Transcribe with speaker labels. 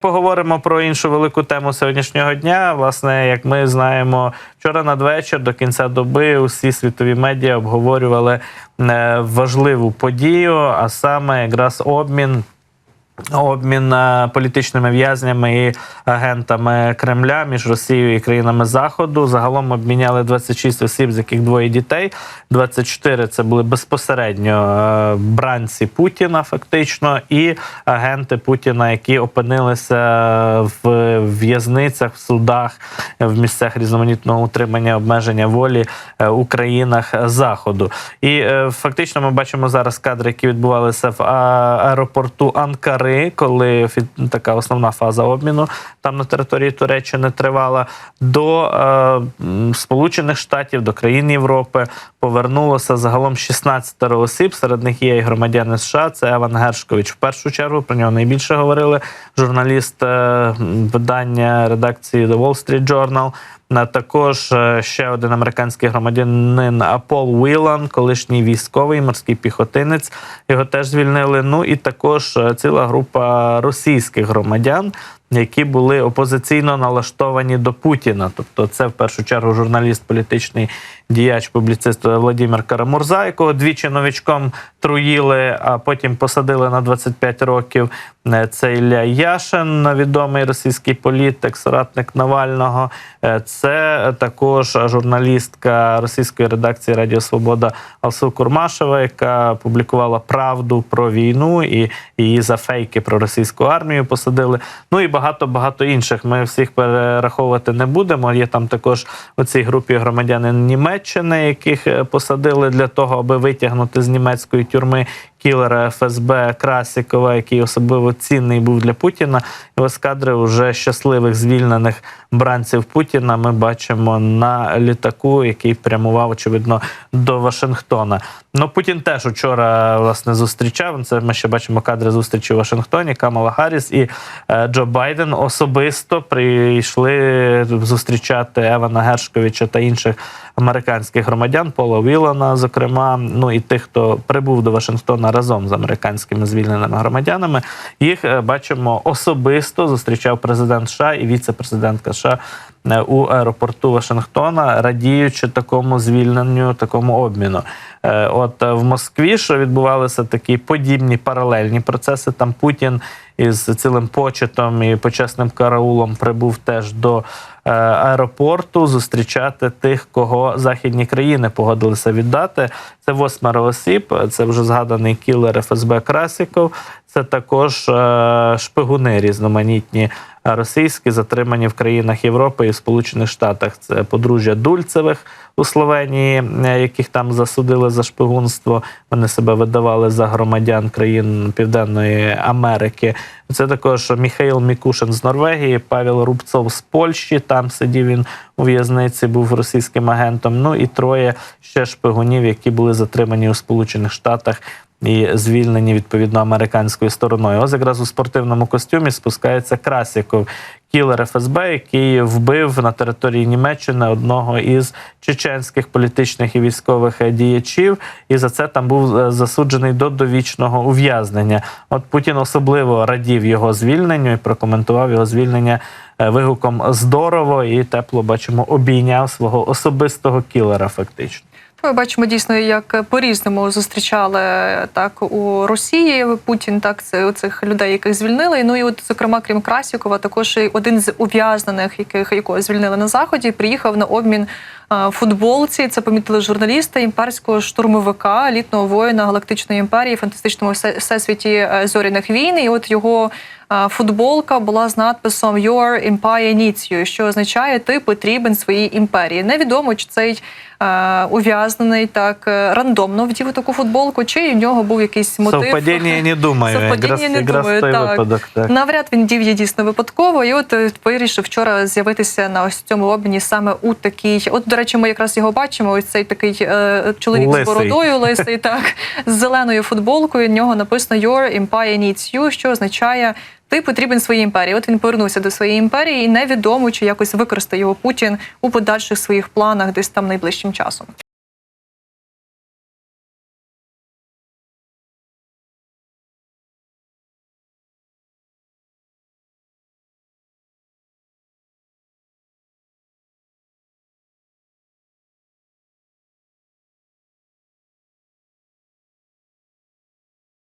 Speaker 1: Поговоримо про іншу велику тему сьогоднішнього дня. Власне, як ми знаємо, вчора надвечір до кінця доби усі світові медіа обговорювали е, важливу подію, а саме якраз обмін. Обмін е, політичними в'язнями і агентами Кремля між Росією і країнами Заходу. Загалом обміняли 26 осіб, з яких двоє дітей. 24 це були безпосередньо е, бранці Путіна, фактично, і агенти Путіна, які опинилися в в'язницях, в судах, в місцях різноманітного утримання, обмеження волі е, у країнах Заходу. І фактично ми бачимо зараз кадри, які відбувалися в аеропорту Анкари, коли фі- така основна фаза обміну там на території Туреччини тривала до е, Сполучених Штатів, до країн Європи. Повернулося загалом 16 осіб. Серед них є і громадяни США. Це Еван Гершкович. В першу чергу про нього найбільше говорили. Журналіст е, видання редакції The Wall Street Journal. Також е, ще один американський громадянин Апол Уілан, колишній військовий морський піхотинець. Його теж звільнили. Ну і також е, ціла група російських громадян, які були опозиційно налаштовані до Путіна. Тобто, це в першу чергу журналіст, політичний діяч, публіцист Владимир Карамурза, якого двічі новичком труїли, а потім посадили на 25 років. Е, Це Ілля Яшин, відомий російський політик, соратник Навального. Е, Це також журналістка російської редакції Радіо Свобода Алсу Курмашева, яка публікувала правду про війну і її за фейки про російську армію посадили. Ну і багато багато інших. Ми всіх перераховувати не будемо. Є там також у цій групі громадянин Німеччини, яких е, посадили для того, аби витягнути з німецької тюрми кілера ФСБ Красікова, який особливо цінний був для Путіна. І ось кадри вже щасливих звільнених бранців Путіна. Ми бачимо на літаку, який прямував очевидно до Вашингтона. Ну Путін теж учора власне зустрічав. Це ми ще бачимо кадри зустрічі у Вашингтоні. Камала Харріс і е, Джо Байден особисто прийшли зустрічати Евана Гершковича та інших американських громадян, Пола Вілана, зокрема, ну і тих, хто прибув до Вашингтона разом з американськими звільненими громадянами. Їх е, бачимо особисто зустрічав президент США і віце-президентка США е, у аеропорту Вашингтона, радіючи такому звільненню, такому обміну. Е, От в Москві що відбувалися такі подібні паралельні процеси. Там Путін із цілим почетом і почесним караулом прибув теж до е, аеропорту зустрічати тих, кого західні країни погодилися віддати. Це восьмеро осіб. Це вже згаданий кілер ФСБ Красіков. Це також е, шпигуни різноманітні російські, затримані в країнах Європи і Сполучених Штатах. Це подружжя Дульцевих у Словенії, е, яких там засудили за шпигунство. Вони себе видавали за громадян країн Південної Америки. Це також Міхаїл Мікушин з Норвегії, Павел Рубцов з Польщі. Там сидів він у в'язниці, був російським агентом. Ну і троє ще шпигунів, які були затримані у Сполучених Штатах. І звільнені відповідно американською стороною. Ось якраз у спортивному костюмі спускається Красіков, кілер ФСБ, який вбив на території Німеччини одного із чеченських політичних і військових діячів, і за це там був е, засуджений до довічного ув'язнення. От Путін особливо радів його звільненню і прокоментував його звільнення е, вигуком здорово і тепло бачимо обійняв свого особистого кілера. Фактично.
Speaker 2: Ми бачимо дійсно, як по-різному зустрічали так у Росії Путін, так це цих людей, яких звільнили. Ну і от, зокрема, крім Красікова, також один з ув'язнених, яких якого звільнили на заході, приїхав на обмін е, футболці. Це помітили журналісти імперського штурмовика, літного воїна галактичної імперії, фантастичному все- всесвіті е, зоряних війн. І от його футболка була з надписом Your Empire needs you, що означає ти потрібен своїй імперії. Невідомо, чи цей е, ув'язнений так е, рандомно вдів таку футболку, чи у нього був якийсь мотив.
Speaker 1: Совпадіння я не думаю.
Speaker 2: Совпадіння
Speaker 1: якраз,
Speaker 2: не думаю, так.
Speaker 1: випадок. Так.
Speaker 2: Навряд він дів її дійсно випадково, і от е, вирішив вчора з'явитися на ось цьому обміні саме у такій. От, до речі, ми якраз його бачимо. Ось цей такий е, чоловік
Speaker 1: Лисий.
Speaker 2: з бородою, лисий, так з зеленою футболкою. В нього написано Your Empire needs you, що означає. Ти потрібен своїй імперії. От він повернувся до своєї імперії, і невідомо, чи якось використає його Путін у подальших своїх планах, десь там найближчим часом.